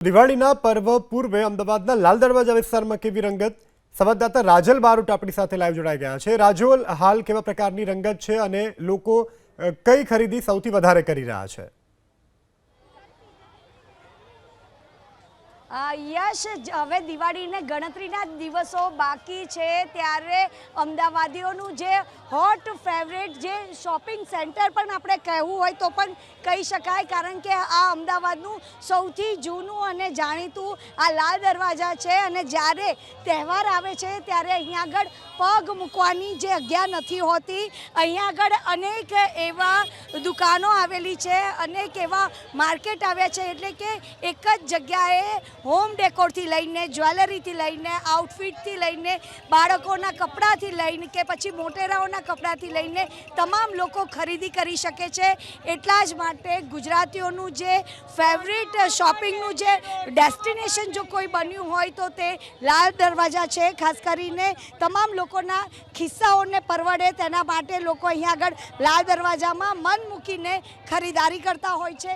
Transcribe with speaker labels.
Speaker 1: દિવાળીના પર્વ પૂર્વે અમદાવાદના લાલ દરવાજા વિસ્તારમાં કેવી રંગત? સંવાદદાતા રાજલ બારોટ આપણી સાથે લાઈવ જોડાઈ ગયા છે. રાજોલ, હાલ કેવા પ્રકારની રંગત છે અને લોકો કઈ ખરીદી સૌથી વધારે કરી રહ્યા છે?
Speaker 2: યશ હવે દિવાળીને ગણતરીના દિવસો બાકી છે ત્યારે અમદાવાદીઓનું જે હોટ ફેવરેટ જે શોપિંગ સેન્ટર પણ આપણે કહેવું હોય તો પણ કહી શકાય, કારણ કે આ અમદાવાદનું સૌથી જૂનું અને જાણીતું આ લાલ દરવાજા છે અને જ્યારે તહેવાર આવે છે ત્યારે અહીંયા આગળ પગ મૂકવાની જે જગ્યા નથી હોતી. અહીંયા આગળ અનેક એવા દુકાનો આવેલી છે, અનેક એવા માર્કેટ આવ્યા છે, એટલે કે એક જ જગ્યાએ હોમ ડેકોરથી લઈને, જ્વેલરીથી લઈને આઉટફિટથી લઈને, બાળકોના કપડાંથી લઈને કે પછી મોટેરાઓના કપડાંથી લઈને તમામ લોકો ખરીદી કરી શકે છે. એટલા જ માટે ગુજરાતીઓનું જે ફેવરેટ શોપિંગનું જે ડેસ્ટિનેશન જો કોઈ બન્યું હોય તો તે લાલ દરવાજા છે. ખાસ કરીને તમામ લોકોના ખિસ્સાઓને પરવડે તેના માટે લોકો અહીંયા આગળ લાલ દરવાજામાં મન મૂકીને ખરીદારી કરતા હોય છે.